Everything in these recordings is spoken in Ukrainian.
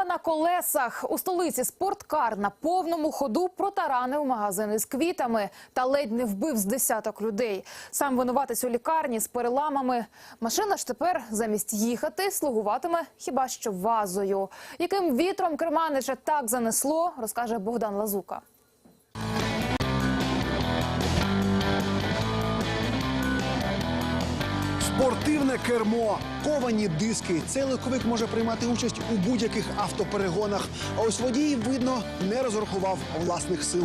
Бомба на колесах у столиці спорткар на повному ходу протаранив магазини з квітами та ледь не вбив з десяток людей. Сам винуватець у лікарні з переламами. Машина ж тепер замість їхати слугуватиме хіба що вазою. Яким вітром керманича так занесло, розкаже Богдан Лазука. Спортивне кермо, ковані диски. Цей легковик може приймати участь у будь-яких автоперегонах. А ось водій, видно, не розрахував власних сил.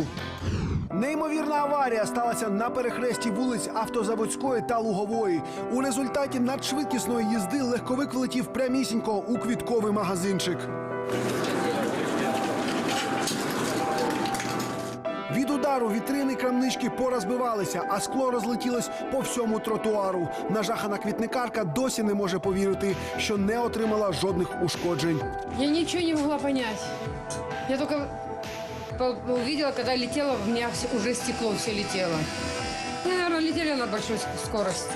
Неймовірна аварія сталася на перехресті вулиць Автозаводської та Лугової. У результаті надшвидкісної їзди легковик влетів прямісінько у квітковий магазинчик. Від удару вітрини крамнички порозбивалися, а скло розлетілось по всьому тротуару. Нажахана квітникарка досі не може повірити, що не отримала жодних ушкоджень. Я ничего не могла понять. Я только по- увидела, когда летела, у меня все- уже стекло все летело. Наверное, летели на большой ск- скорости.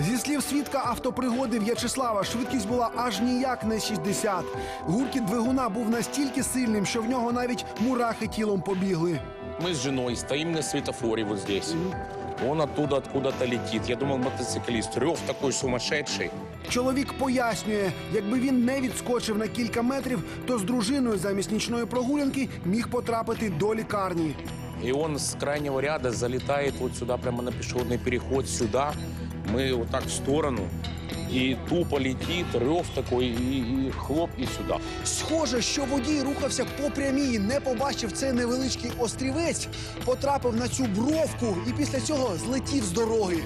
Зі слів свідка автопригоди В'ячеслава, швидкість була аж ніяк не 60. Гуркіт двигуна був настільки сильним, що в нього навіть мурахи тілом побігли. Мы с женой стоим на светофоре вот здесь. Он оттуда откуда-то летит. Я думал, мотоциклист. Рев такой сумасшедший. Чоловік пояснює, якби він не відскочив на кілька метрів, то з дружиною замість нічної прогулянки міг потрапити до лікарні. И он с крайнего ряда залетает вот сюда, прямо на пешеходный переход, сюда. Мы вот так в сторону. И тупо летит, рев такой, і, і хлоп, і сюди. Схоже, що водій рухався по прямій, не побачив цей невеличкий острівець, потрапив на цю бровку і після цього злетів з дороги.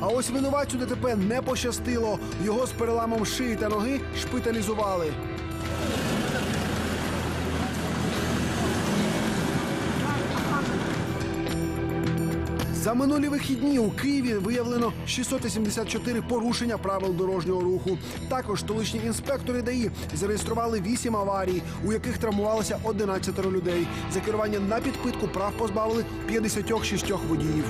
А ось винуватцю ДТП не пощастило. Його з переламом шиї та ноги шпиталізували. За минулі вихідні у Києві виявлено 684 порушення правил дорожнього руху. Також столичні інспектори ДАІ зареєстрували 8 аварій, у яких травмувалося 11 людей. За керування на підпитку прав позбавили 56 водіїв.